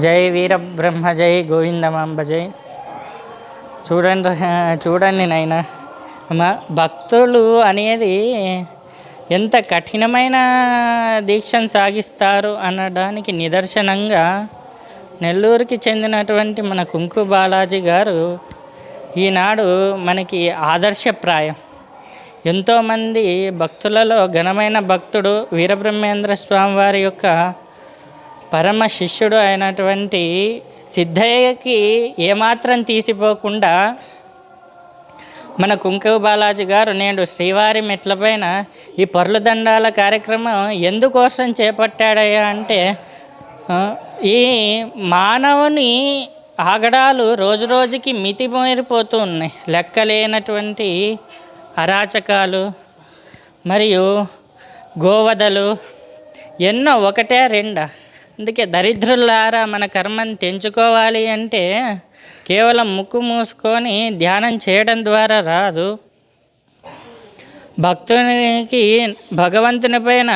జై వీరబ్రహ్మ జై గోవిందమాంబ జై. చూడండి చూడండి నాయన. మా భక్తులు అనేది ఎంత కఠినమైన దీక్షను సాగిస్తారు అనడానికి నిదర్శనంగా నెల్లూరుకి చెందినటువంటి మన కుంకు బాలాజీ గారు ఈనాడు మనకి ఆదర్శప్రాయం. ఎంతోమంది భక్తులలో ఘనమైన భక్తుడు వీరబ్రహ్మేంద్ర స్వామి వారి యొక్క పరమ శిష్యుడు అయినటువంటి సిద్ధయ్యకి ఏమాత్రం తీసిపోకుండా మన కుంకవ బాలాజీ గారు నేడు శ్రీవారి మెట్లపైన ఈ పర్లుదండాల కార్యక్రమం ఎందుకోసం చేపట్టాడయ్యా అంటే ఈ మానవుని ఆగడాలు రోజు రోజుకి మితిమీరిపోతూ ఉన్నాయి. లెక్కలేనటువంటి అరాచకాలు మరియు గోవదలు ఎన్నో ఒకటే రెండా. అందుకే దరిద్రులారా మన కర్మను తెంచుకోవాలి అంటే కేవలం ముక్కు మూసుకొని ధ్యానం చేయడం ద్వారా రాదు. భక్తునికి భగవంతుని పైన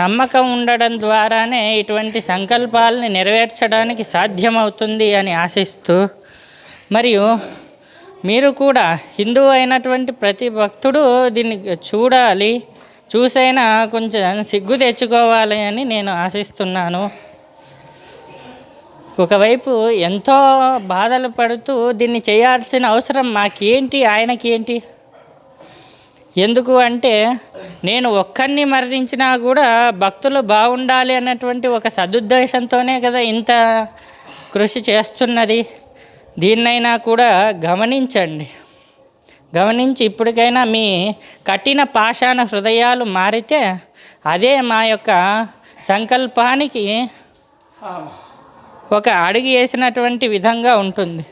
నమ్మకం ఉండడం ద్వారానే ఇటువంటి సంకల్పాలని నెరవేర్చడానికి సాధ్యమవుతుంది అని ఆశిస్తూ మరియు మీరు కూడా హిందువు అయినటువంటి ప్రతి భక్తుడు దీన్ని చూడాలి. చూసైనా కొంచెం సిగ్గు తెచ్చుకోవాలి అని నేను ఆశిస్తున్నాను. ఒకవైపు ఎంతో బాధలు పడుతూ దీన్ని చేయాల్సిన అవసరం మాకేంటి ఆయనకేంటి? ఎందుకు అంటే నేను ఒక్కరిని మరణించినా కూడా భక్తులు బాగుండాలి అన్నటువంటి ఒక సదుద్దేశంతోనే కదా ఇంత కృషి చేస్తున్నది. దీన్నైనా కూడా గమనించండి. గమనించి ఇప్పటికైనా మీ కఠిన పాషాణ హృదయాలు మారితే అదే మా యొక్క సంకల్పానికి ఒక అడుగు వేసినటువంటి విధంగా ఉంటుంది.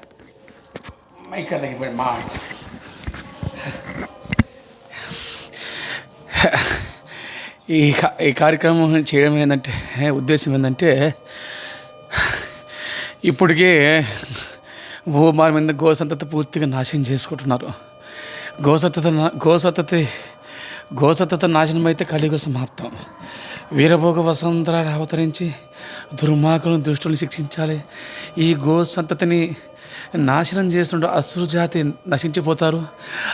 ఈ ఈ కార్యక్రమం చేయడం ఏంటంటే ఉద్దేశం ఏంటంటే ఇప్పటికే భూమారి మీద గోసంతత పూర్తిగా నాశనం చేసుకుంటున్నారు. గోసత్తత నా- గోసత్తతి నాశనమైతే నాశనం అయితే కలియుగ సమాప్తం వీరభోగ వసంతరాలు అవతరించి దుర్మార్గులను దుష్టులను శిక్షించాలి. ఈ గో సంతతిని నాశనం చేస్తుంటే అసురు జాతి నశించిపోతారు.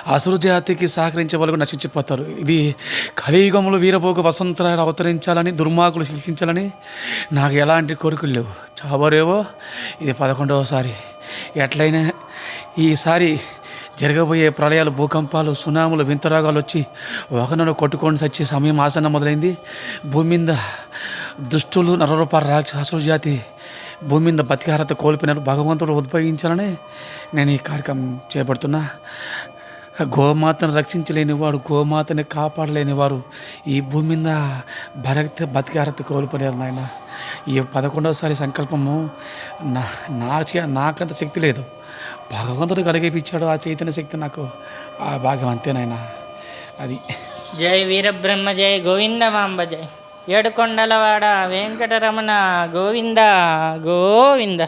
అసురు జాతికి సహకరించే వాళ్ళు నశించిపోతారు. ఇది కలియుగంలో వీరభోగ వసంతరాలు అవతరించాలని దుర్మార్గులు శిక్షించాలని నాకు ఎలాంటి కోరికలు లేవు. చావరేవో ఇది పదకొండవసారి. ఎట్లయినా ఈసారి జరగబోయే ప్రళయాలు భూకంపాలు సునాములు వింతరాగాలు వచ్చి ఒకనను కొట్టుకొని సచ్చే సమయం ఆసనం మొదలైంది. భూమి మీద దుష్టులు నరరూపాల రాక్షసుల జాతి భూమి మీద బతికారత కోల్పోయినారు. భగవంతుడు ఉద్భవించాలని నేను ఈ కార్యక్రమం చేపడుతున్నా. గోమాతను రక్షించలేని వాడు గోమాతని కాపాడలేని వారు ఈ భూమి మీద భరత బతికారత కోల్పోయారు నాయన. ఈ పదకొండవసారి సంకల్పము నా నా చే- నాకంత శక్తి లేదు. భగవంతుడు కలిగిపించాడు ఆ చైతన్య శక్తి నాకు. ఆ భాగ్యం అంతేనాయన అది. జై వీరబ్రహ్మ జై గోవిందమాంబ జై ఏడుకొండలవాడ వెంకటరమణ గోవింద గోవింద.